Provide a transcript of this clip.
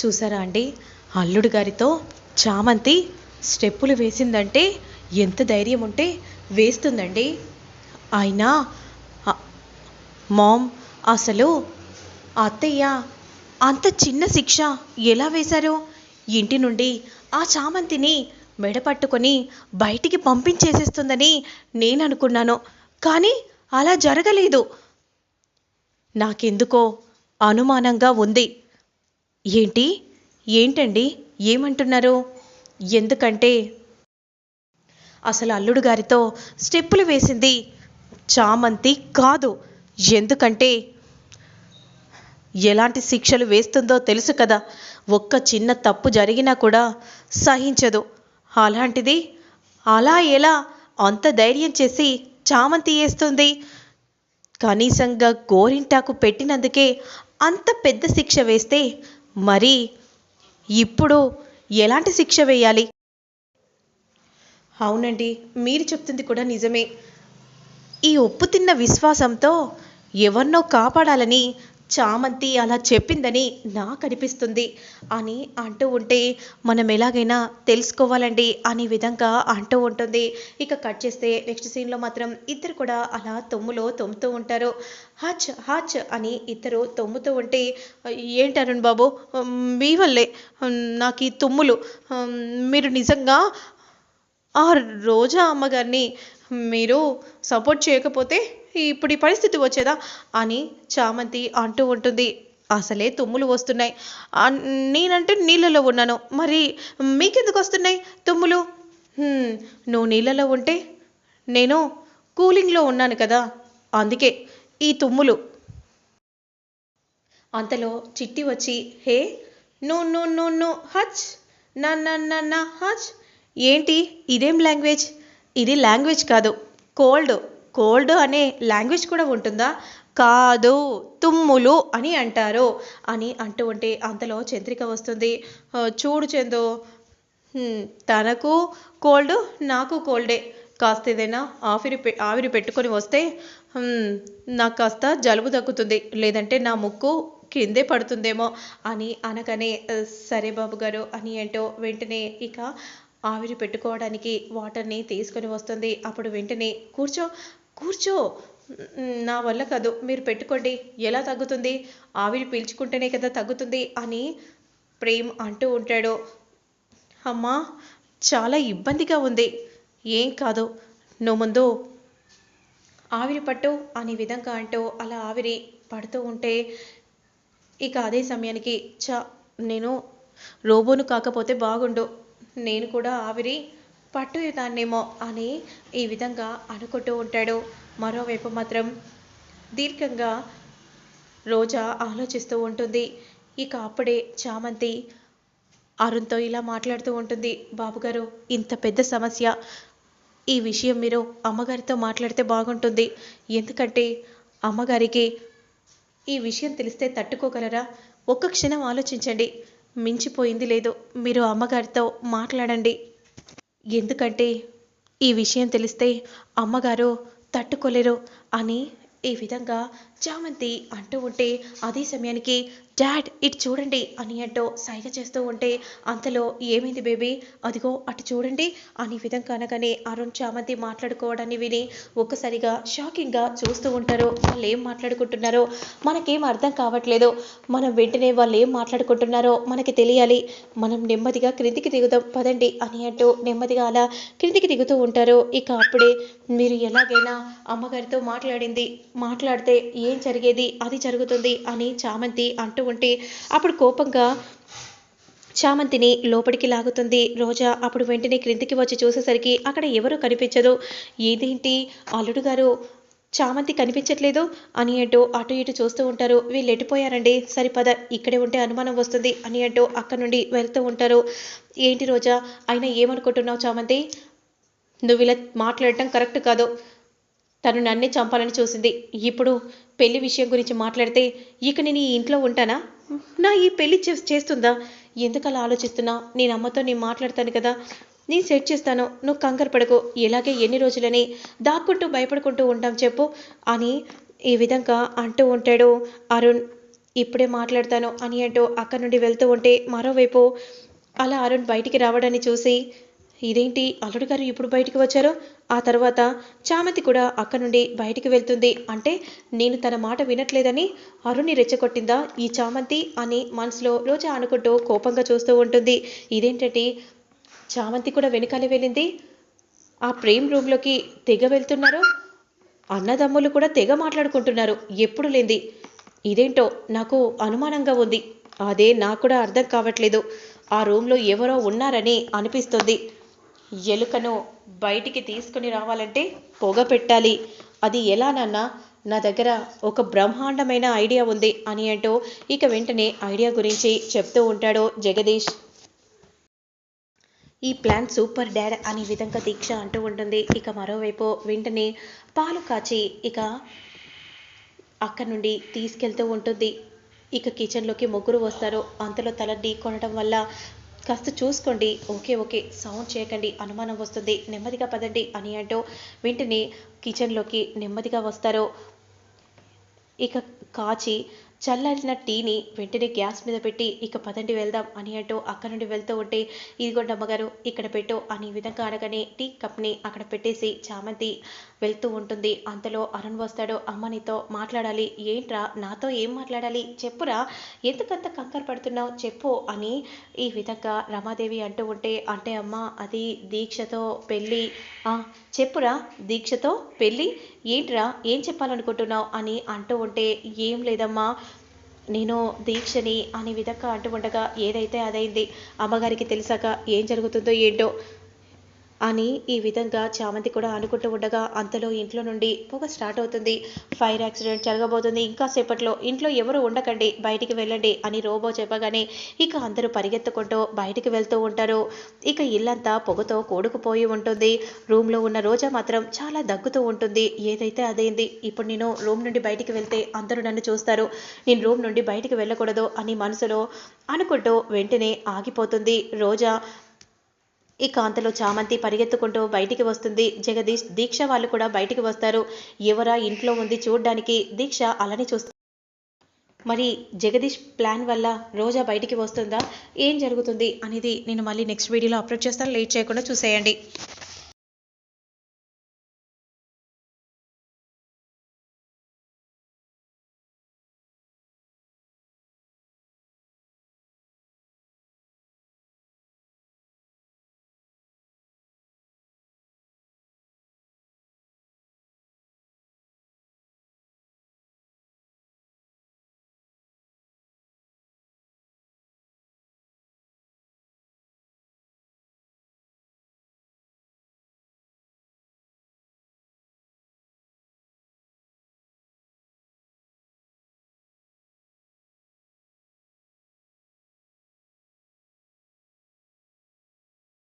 చూసారా అండి? అల్లుడు గారితో చామంతి స్టెప్పులు వేసిందంటే ఎంత ధైర్యం ఉంటే వేస్తుందండి. అయినా మామ్ అసలు అత్తయ్య అంత చిన్న శిక్ష ఎలా వేశారు? ఇంటి నుండి ఆ చామంతిని మెడ పట్టుకొని బయటికి పంపించేసేస్తుందని నేను అనుకున్నాను కానీ అలా జరగలేదు. నాకెందుకో అనుమానంగా ఉంది. ఏంటి? ఏంటండి? ఏమంటున్నారు? ఎందుకంటే అసలు అల్లుడు గారితో స్టెప్పులు వేసింది చామంతి కాదు. ఎందుకంటే ఎలాంటి శిక్షలు వేస్తుందో తెలుసు కదా. ఒక్క చిన్న తప్పు జరిగినా కూడా సహించదు. అలాంటిది అలా ఎలా అంత ధైర్యం చేసి చామంతి వేస్తుంది? కనీసంగా గోరింటాకు పెట్టినందుకే అంత పెద్ద శిక్ష వేస్తే మరి ఇప్పుడు ఎలాంటి శిక్ష వేయాలి? అవునండి మీరు చెప్తుంది కూడా నిజమే. ఈ ఉప్పు తిన్న విశ్వాసంతో ఎవరినో కాపాడాలని చామంతి అలా చెప్పిందని నాకు అనిపిస్తుంది అని అంటూ ఉంటే మనం ఎలాగైనా తెలుసుకోవాలండి అనే విధంగా అంటూ ఉంటుంది. ఇక కట్ చేస్తే నెక్స్ట్ సీన్లో మాత్రం ఇద్దరు కూడా అలా తొమ్ములో తొమ్ముతూ ఉంటారు. హచ్ హచ్ అని ఇద్దరు తొమ్ముతూ ఉంటే ఏంటి అరుణ్ బాబు? మీ వల్లే. నాకు ఈ తుమ్ములు. మీరు నిజంగా ఆ రోజా అమ్మగారిని మీరు సపోర్ట్ చేయకపోతే ఇప్పుడు ఈ పరిస్థితి వచ్చేదా? అని చామంతి అంటూ ఉంటుంది. అసలే తుమ్ములు వస్తున్నాయి. నేనంటే నీళ్ళలో ఉన్నాను. మరి మీకెందుకు వస్తున్నాయి తుమ్ములు? నువ్వు నీళ్ళలో ఉంటే నేను కూలింగ్లో ఉన్నాను కదా. అందుకే ఈ తుమ్ములు. అంతలో చిట్టి వచ్చి hey no no no no హచ్ నా నా నా నా హచ్ ఏంటి? ఇదేం లాంగ్వేజ్? ఇది లాంగ్వేజ్ కాదు. కోల్డ్. కోల్డ్ అనే లాంగ్వేజ్ కూడా ఉంటుందా? కాదు. తుమ్ములు అని అంటారు. అని అంటూ ఉంటే అంతలో చంద్రిక వస్తుంది. చూడు చందు. తనకు కోల్డ్ నాకు కోల్డే. కాస్త ఏదైనా ఆవిరి పె ఆవిరి పెట్టుకొని వస్తే నాకు కాస్త జలుబు తగ్గుతుంది. లేదంటే నా ముక్కు కిందే పడుతుందేమో అని అనగానే సరే బాబు గారు అని ఏంటో వెంటనే ఇక ఆవిరి పెట్టుకోవడానికి వాటర్ని తీసుకొని వస్తుంది. అప్పుడు వెంటనే కూర్చో కూర్చో నా వల్ల కాదు మీరు పెట్టుకోండి. ఎలా తగ్గుతుంది? ఆవిరి పీల్చుకుంటేనే కదా తగ్గుతుంది అని ప్రేమ్ అంటూ ఉంటాడు. అమ్మా చాలా ఇబ్బందిగా ఉంది. ఏం కాదు నువ్వు ముందు ఆవిరి పట్టు అనే విధంగా అంటూ అలా ఆవిరి పడుతూ ఉంటే ఇక అదే సమయానికి చ నేను రోబోను కాకపోతే బాగుండు. నేను కూడా ఆవిరి పట్టుదాన్నేమో అని ఈ విధంగా అనుకుంటూ ఉంటాడు. మరోవైపు మాత్రం దీర్ఘంగా రోజా ఆలోచిస్తూ ఉంటుంది. ఇక అప్పుడే చామంతి అరుణ్తో ఇలా మాట్లాడుతూ ఉంటుంది. బాబుగారు ఇంత పెద్ద సమస్య. ఈ విషయం మీరు అమ్మగారితో మాట్లాడితే బాగుంటుంది. ఎందుకంటే అమ్మగారికి ఈ విషయం తెలిస్తే తట్టుకోగలరా? ఒక్క క్షణం ఆలోచించండి. మించిపోయింది లేదు మీరు అమ్మగారితో మాట్లాడండి. ఎందుకంటే ఈ విషయం తెలిస్తే అమ్మగారు తట్టుకోలేరు అని ఈ విధంగా చామంతి అంటూ ఉంటే అదే సమయానికి డాడ్ ఇటు చూడండి అని అంటూ సైగ చేస్తూ ఉంటే అంతలో ఏమైంది బేబీ? అదిగో అటు చూడండి అని విధంగా అనగానే అరుణ్ చామంతి మాట్లాడుకోవడాన్ని విని ఒక్కసారిగా షాకింగ్గా చూస్తూ ఉంటారు. వాళ్ళు ఏం మాట్లాడుకుంటున్నారో మనకేం అర్థం కావట్లేదు. మనం వెంటనే వాళ్ళు ఏం మాట్లాడుకుంటున్నారో మనకి తెలియాలి. మనం నెమ్మదిగా క్రిందికి దిగుదాం పదండి అని అంటూ నెమ్మదిగా అలా క్రిందికి దిగుతూ ఉంటారు. ఇక అప్పుడే మీరు ఎలాగైనా అమ్మగారితో మాట్లాడింది మాట్లాడితే ఏం జరిగేది అది జరుగుతుంది అని చామంతి అంటూ ఉంటే అప్పుడు కోపంగా చామంతిని లోపలికి లాగుతుంది. రోజా అప్పుడు వెంటనే క్రిందికి వచ్చి చూసేసరికి అక్కడ ఎవరూ కనిపించదు ఏదేంటి? అల్లుడు గారు చామంతి కనిపించట్లేదు అని అంటూ అటు ఇటు చూస్తూ ఉంటారు. వీళ్ళు ఎటుపోయారండి సరిపద ఇక్కడే ఉంటే అనుమానం వస్తుంది అని అంటూ అక్కడ నుండి వెళ్తూ ఉంటారు. ఏంటి రోజా? అయినా ఏమనుకుంటున్నావు చామంతి? నువ్వు ఇలా మాట్లాడటం కరెక్ట్ కాదు. తను నన్నే చంపాలని చూసింది. ఇప్పుడు పెళ్ళి విషయం గురించి మాట్లాడితే ఇక నేను ఈ ఇంట్లో ఉంటానా? నా ఈ పెళ్ళి చే- చేస్తుందా? ఎందుకు అలా ఆలోచిస్తున్నా? నేను అమ్మతో నేను మాట్లాడతాను కదా. నేను సెట్ చేస్తాను. నువ్వు కంగారు పడకు. ఇలాగే ఎన్ని రోజులని దాక్కుంటూ భయపడుకుంటూ ఉంటాం చెప్పు అని ఈ విధంగా అంటూ ఉంటాడు అరుణ్. ఇప్పుడే మాట్లాడతాను అని అంటూ అక్కడి నుండి వెళ్తూ ఉంటే మరోవైపు అలా అరుణ్ బయటికి రావడాన్ని చూసి ఇదేంటి? అల్లుడు గారు ఇప్పుడు బయటికి వచ్చారు? ఆ తర్వాత చామంతి కూడా అక్కడి నుండి బయటికి వెళ్తుంది. అంటే నేను తన మాట వినట్లేదని అరుణ్ని రెచ్చగొట్టిందా ఈ చామంతి అని మనసులో రోజా అనుకుంటూ కోపంగా చూస్తూ ఉంటుంది. ఇదేంటంటే చామంతి కూడా వెనకాల వెళ్ళింది. ఆ ప్రేమ్ రూమ్లోకి తెగ వెళ్తున్నారు. అన్నదమ్ములు కూడా తెగ మాట్లాడుకుంటున్నారు. ఎప్పుడు లేంది? ఇదేంటో నాకు అనుమానంగా ఉంది. అదే నాకు కూడా అర్థం కావట్లేదు. ఆ రూమ్లో ఎవరో ఉన్నారని అనిపిస్తుంది. ఎలుకను బయటికి తీసుకుని రావాలంటే పొగ పెట్టాలి. అది ఎలా నాన్న? నా దగ్గర ఒక బ్రహ్మాండమైన ఐడియా ఉంది అని అంటూ ఇక వెంటనే ఐడియా గురించి చెప్తూ ఉంటాడు జగదీష్. ఈ ప్లాన్ సూపర్ డాడ్ అనే విధంగా దీక్ష అంటూ ఉంటుంది. ఇక మరోవైపు వెంటనే పాలు కాచి ఇక అక్కడ నుండి తీసుకెళ్తూ ఉంటుంది. ఇక కిచెన్లోకి ముగ్గురు వస్తారు. అంతలో తల ఢీ కొనడం వల్ల కాస్త చూసుకోండి. ఓకే ఓకే సౌండ్ చేయకండి. అనుమానం వస్తుంది. నెమ్మదిగా పదండి అని అంటూ వెంటనే కిచెన్లోకి నెమ్మదిగా వస్తారు. ఇక కాచి చల్లారిన టీని వెంటనే గ్యాస్ మీద పెట్టి ఇక పదండి వెళ్దాం అని అంటూ అక్కడ నుండి వెళ్తూ ఉంటే ఇదిగోండి అమ్మగారు ఇక్కడ పెట్టు అని విధంగా అనగానే టీ కప్ని అక్కడ పెట్టేసి చామంతి వెళ్తూ ఉంటుంది. అంతలో అరుణ్ వస్తాడు అమ్మ నీతో మాట్లాడాలి. ఏంట్రా నాతో ఏం మాట్లాడాలి? చెప్పురా ఎందుకంత కంకర పడుతున్నావు? చెప్పు అని ఈ విధంగా రమాదేవి అంటూ ఉంటే అంటే అమ్మ అది దీక్షతో పెళ్ళి చెప్పురా దీక్షతో పెళ్ళి ఏంట్రా ఏం చెప్పాలనుకుంటున్నావు అని అంటూ ఉంటే ఏం లేదమ్మా నేను దీక్షని అనే విధంగా అంటూ ఉండగా ఏదైతే అదైంది అమ్మగారికి తెలిసాక ఏం జరుగుతుందో ఏంటో అని ఈ విధంగా చామంతి కూడా అనుకుంటూ ఉండగా అంతలో ఇంట్లో నుండి పొగ స్టార్ట్ అవుతుంది. ఫైర్ యాక్సిడెంట్ జరగబోతుంది. ఇంకా సేపట్లో ఇంట్లో ఎవరు ఉండకండి. బయటికి వెళ్ళండి అని రోబో చెప్పగానే ఇక అందరూ పరిగెత్తుకుంటూ బయటికి వెళ్తూ ఉంటారు. ఇక ఇల్లంతా పొగతో కూడుకుపోయి ఉంటుంది. రూమ్లో ఉన్న రోజా మాత్రం చాలా దగ్గుతూ ఉంటుంది. ఏదైతే అదైంది ఇప్పుడు నేను రూమ్ నుండి బయటికి వెళ్తే అందరూ నన్ను చూస్తారు. నేను రూమ్ నుండి బయటికి వెళ్ళకూడదు అని మనసులో అనుకుంటూ వెంటనే ఆగిపోతుంది. రోజా ఇక అంతలో చామంతి పరిగెత్తుకుంటూ బయటికి వస్తుంది. జగదీష్ దీక్ష వాళ్ళు కూడా బయటికి వస్తారు. ఎవరా ఇంట్లో ఉంది చూడ్డానికి దీక్ష అలానే చూస్తుంది. మరి జగదీష్ ప్లాన్ వల్ల రోజా బయటికి వస్తుందా? ఏం జరుగుతుంది అనేది నేను మళ్ళీ నెక్స్ట్ వీడియోలో అప్లోడ్ చేస్తాను. లేట్ చేయకుండా చూసేయండి.